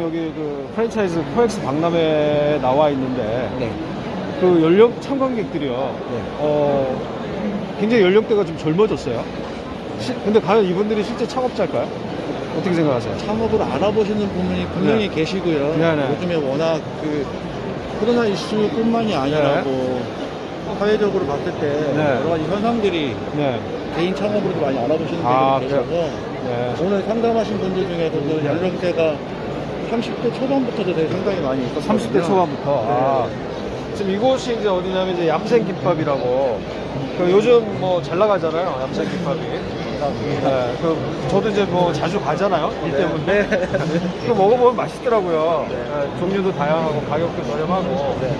지금 여기 그 프랜차이즈 코엑스 박람회에 나와 있는데 네. 그 연령 참관객들이요. 네. 어, 굉장히 연령대가 좀 젊어졌어요. 시- 근데 과연 이분들이 실제 창업자일까요? 어떻게 생각하세요? 창업을 알아보시는 분이 분명히 네. 계시고요. 네, 네. 요즘에 워낙 그 코로나 이슈뿐만이 아니라 네. 뭐 사회적으로 봤을 때 네. 여러 가지 현상들이 네. 개인 창업으로도 많이 알아보시는 아, 분들이 계셔서 네. 오늘 상담하신 분들 중에서도 연령대가 30대 초반부터도 되게 상당히 많이 있었거든요. 30대 초반부터. 아, 네. 지금 이곳이 이제 어디냐면 이제 얌생 김밥이라고 그 요즘 뭐 잘 나가잖아요. 얌생 김밥이. 네, 그 저도 이제 뭐 자주 가잖아요. 일 때문에. 그 먹어보면 맛있더라고요. 네, 종류도 다양하고 가격도 저렴하고. 네.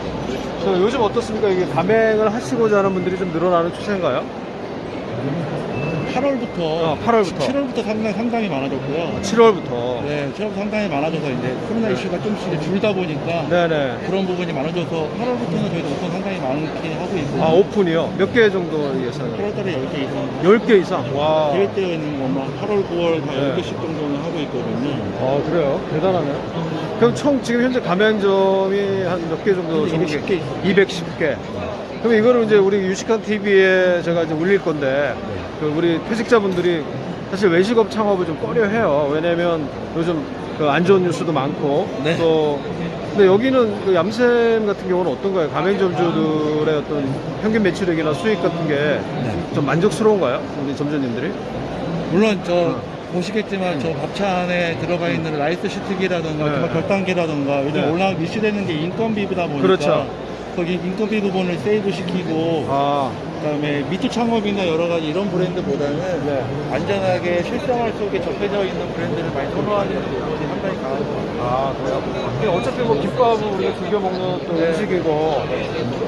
저 요즘 어떻습니까? 이게 가맹을 하시고자 하는 분들이 좀 늘어나는 추세인가요? 8월부터 어, 8월부터. 7월부터 상당히 상당히 많아졌고요. 7월부터. 네, 7월부터 상당히 많아져서 이제 코로나 이슈가 좀씩 이제 줄다 보니까 네네. 그런 부분이 많아져서 8월부터는 저희도 오픈 상당히 많게 하고 있고 아, 오픈이요? 몇 개 정도 예상을? 8월달에 10개 이상 10개 이상? 와. 계획되어 있는 것만 8월, 9월 다 네. 10개씩 정도는 하고 있거든요. 아 그래요? 대단하네요. 그럼 총 지금 현재 가맹점이 한 몇 개 정도? 현재 전국에? 210개 210개. 그럼 이거를 이제 우리 유식한 TV에 제가 이제 올릴 건데 그 우리 퇴직자분들이 사실 외식업 창업을 좀 꺼려해요. 왜냐면 요즘 그 안 좋은 뉴스도 많고 네. 또 근데 여기는 그 얌샘 같은 경우는 어떤가요? 가맹점주들의 어떤 평균 매출액이나 수익 같은 게좀 만족스러운가요? 우리 점주님들이? 물론 저 어. 보시겠지만 저 밥차 안에 들어가 있는 라이스 시트기라든가 네. 별단계라든가 요즘 네. 올라 미시되는 게 인건비다 보니까 그렇죠. 거기 인건비 부분을 세이브 시키고 아, 그다음에 미투 창업이나 여러 가지 이런 브랜드보다는 네. 안전하게 실생활 속에 접해져 있는 브랜드를 많이 선호하는 부분이 상당히 강한 것 같아요. 아, 그래요? 근데 어차피 뭐 김밥은 우리가 즐겨 먹는 또 네. 음식이고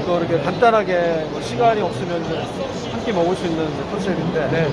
또 이렇게 간단하게 뭐 시간이 없으면 한 끼 먹을 수 있는 컨셉인데.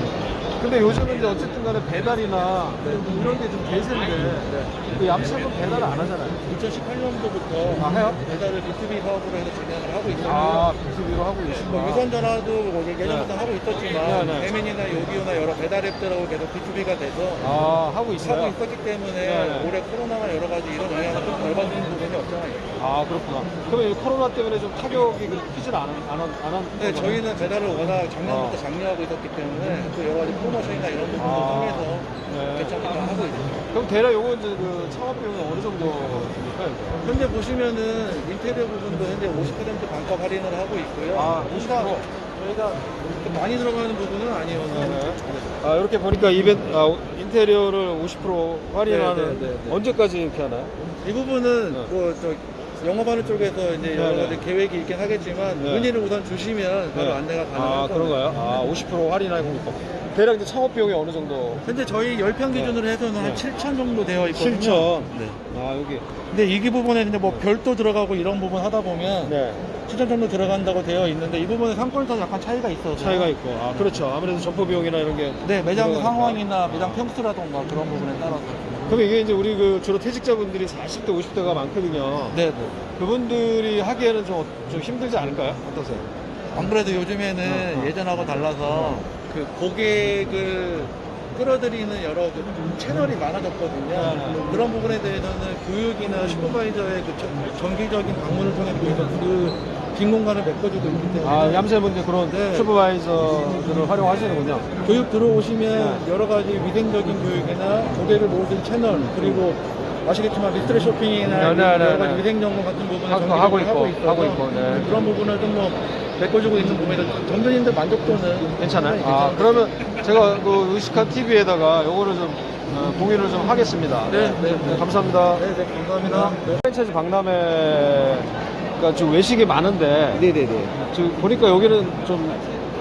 네. 근데 요즘은 이제 어쨌든 간에 배달이나 이런 게 좀 대세인데 그 얌체는 배달을 안 하잖아요. 2018년도부터 아, 해요? 배달을 B2B 사업으로 해서 진행을 하고 있어요. 아, B2B로 하고 계시구나. 뭐 유선 전화도 뭐 예전부터 하고 있었지만 네, 네. 배민이나 요기요나 여러 배달 앱들하고 계속 B2B가 돼서 아, 하고 하고 있어요? 있었기 때문에 네. 올해 코로나나 여러 가지 이런 영향을 좀 덜 받는 부분이 없잖아 있어요. 아, 그렇구나. 그러면 이 코로나 때문에 좀 타격이 그렇게 크진 않은, 안, 한- 안 한. 네? 저희는 배달을 워낙 작년부터 어. 장려하고 있었기 때문에 또 여러 가지 프로 모션이나 이런 부분도 아. 통해서 네. 괜찮게 다 하고 있어요. 그럼 대략 요거 이제 그 창업 비용이 어느 정도 됩니까? 이거? 현재 보시면은 인테리어 부분도 현재 50% 반값 할인을 하고 있고요. 아, 50%? 저희가 그렇게 많이 들어가는 부분은 아니어서 네네. 아, 이렇게 보니까 이벤트, 아, 인테리어를 50% 할인하는 네, 네, 네, 네. 언제까지 이렇게 하나요? 이 부분은 네. 뭐저 영업하는 쪽에서 이제 여러 네, 가지 네. 계획이 있긴 하겠지만 네. 문의를 우선 주시면 바로 네. 안내가 가능할 아, 겁니다. 그런가요? 아, 50% 할인하고 있고. 대략 이제 창업 비용이 어느 정도? 현재 저희 10평 기준으로 해서는 네. 한 7천 정도 되어 있거든요. 7천. 네. 아, 여기. 근데 이 부분에 이제 뭐 별도 들어가고 이런 부분 하다 보면 네. 7천 정도 들어간다고 되어 있는데 이 부분에 상권에서 약간 차이가 있어서 차이가 있고. 아, 그렇죠. 아무래도 점포 비용이나 이런 게. 네 매장 들어가니까. 상황이나 매장 평수라던가 그런 부분에 따라서 그럼 이게 이제 우리 그 주로 퇴직자분들이 40대, 50대가 많거든요. 네, 네. 그분들이 하기에는 좀, 어- 좀 힘들지 않을까요? 어떠세요? 아무래도 요즘에는 어, 어. 예전하고 달라서 그 고객을 끌어들이는 여러 그 채널이 많아졌거든요. 네, 네. 그런 부분에 대해서는 교육이나 슈퍼바이저의 그 정- 정기적인 방문을 통해 그 빈 공간을 메꿔주고 있기 때문에 아, 얌세분들 그런 네. 슈퍼바이저들을 활용하시는군요. 교육 들어오시면 네. 여러 가지 위생적인 교육이나 고객을 모으는 채널 그리고 아시겠지만 미스터리 쇼핑이나 네, 네, 네, 여러 가지 네. 위생 정보 같은 부분을 하고- 정기적으로 하고 있고, 있어서 하고 있고, 네. 그런 부분을 좀뭐 메꿔주고 있는 부분에서 점주님들 만족도는 괜찮아요? 아. 그러면 제가 그 의식한 TV에다가 요거를 좀 어, 공유를 좀 하겠습니다. 네, 네, 네. 감사합니다. 네, 네, 감사합니다. 네. 프랜차이즈 박람회가 지금 외식이 많은데 네네네. 지금 보니까 여기는 좀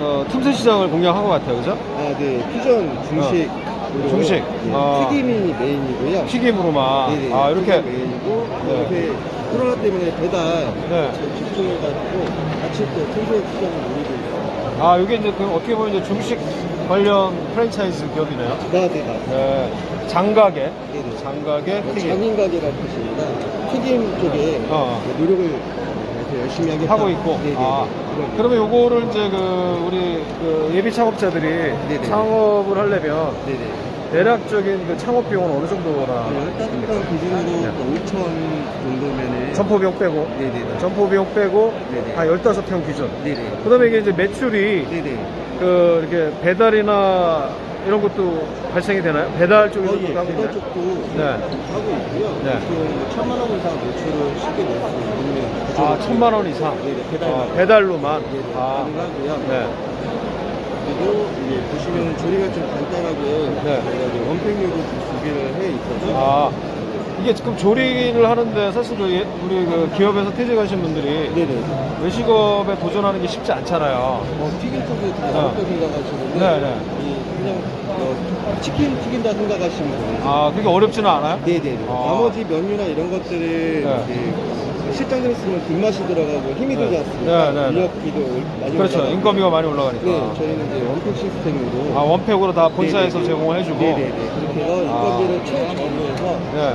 어, 틈새 시장을 공략한 것 같아요, 그죠? 아, 네. 퓨전 중식. 어, 중식. 네, 아. 튀김이 메인이고요. 튀김으로만. 네네. 아, 이렇게. 튀김이 메인이고, 네. 이렇게 코로나 때문에 배달 네. 집중해가지고 같이 또 틈새 시장을 노리고 있어요. 아, 이게 이제 그 어떻게 보면 이제 중식 관련 프랜차이즈 기업이네요. 아, 네, 네. 네. 장가게. 네네. 장가게 튀김. 장인가게라는 뜻입니다. 튀김 쪽에 어. 네, 노력을 어, 열심히 하겠다. 하고 있고. 네 네. 아, 그런 그러면 요거를 이제 그 우리 그 예비 창업자들이 네네. 창업을 하려면 네네. 대략적인 그 창업 비용은 어느 정도나 따뜻한 기준으로 5천 정도면은 점포 비용 빼고 네네. 점포 비용 빼고 네네. 한 15평 기준. 네네. 그 다음에 이게 이제 매출이 네네. 그 이렇게 배달이나 이런 것도 발생이 되나요? 배달 쪽에서 어, 도 예, 하고 배달 있나요? 쪽도 네. 하고 있고요. 네. 지금 뭐 천만 원 이상 매출을 쉽게 낼수 있는 아, 구조로 천만 원 이상. 네네, 배달. 아, 배달로만. 네네, 아, 가능하고요. 네. 그리고 이제 보시면 조리가 좀 간단하게 네. 저희가 이제 원팩류로 구비를 해 있어서 아, 이게 지금 조리를 하는데 사실 그 예- 우리 그 기업에서 퇴직하신 분들이 네네. 외식업에 도전하는 게 쉽지 않잖아요. 뭐 튀긴 쪽에 다 어. 어렵게 생각하시는데 네, 네. 이 그냥 어, 치킨 튀긴다 생각하시면 돼요. 아, 그게 어렵지는 않아요? 네네. 아. 나머지 면류나 이런 것들은 네. 이제 실장들 쓰면 뒷맛이 들어가고 힘이 네. 들지 않습니까? 네, 네, 네. 인력비도 많이 그렇죠. 올라가고. 인건비가 많이 올라가니까. 네, 저희는 이제 원팩 시스템으로 아, 원팩으로 다 본사에서 네네네. 제공을 해주고. 네네네. 그렇게 해서 인건비를 아. 최저로 해서 네.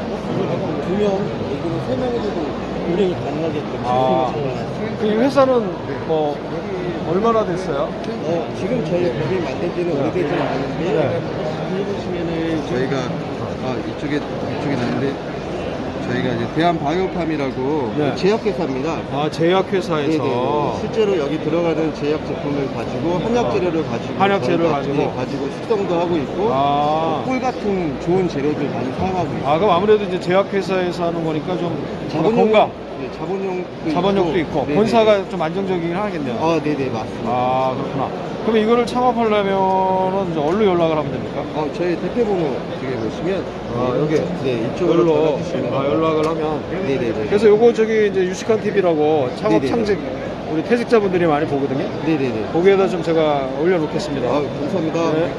두 명, 여기는 세 명에서도 운영이 가능하게끔 아. 시스템을. 그 회사는 뭐 얼마나 됐어요? 어, 지금 저희 법이 만든 지는 오래되지는 않은데 네. 보시면은 저희가 아 이쪽에 이쪽에 나는데 저희가 이제 대한 바이오팜이라고 네. 제약회사입니다. 아, 제약회사에서. 네네. 실제로 여기 들어가는 제약 제품을 가지고 한약 재료를 가지고 한약 재료를 가지고? 네, 가지고 숙성도 하고 있고 아. 꿀 같은 좋은 재료들 많이 사용하고 있어요. 아, 그럼 아무래도 이제 제약회사에서 하는 거니까 좀 자본용 건강, 네, 자본용도 자본력도 있고, 네네. 본사가 좀 안정적이긴 하겠네요. 아 네네 맞습니다. 아, 그렇구나. 그럼 이거를 창업하려면은 이제 어디로 연락을 하면 됩니까? 어, 저희 대표 번호 저기 보시면 아, 여기? 네 이쪽으로 주시면 아, 연락을 하면. 네네네. 그래서 요거 저기 이제 유식한 TV라고 창업 네네네. 창직 우리 퇴직자분들이 많이 보거든요. 네네네. 거기에다 좀 제가 올려놓겠습니다. 아 감사합니다. 네.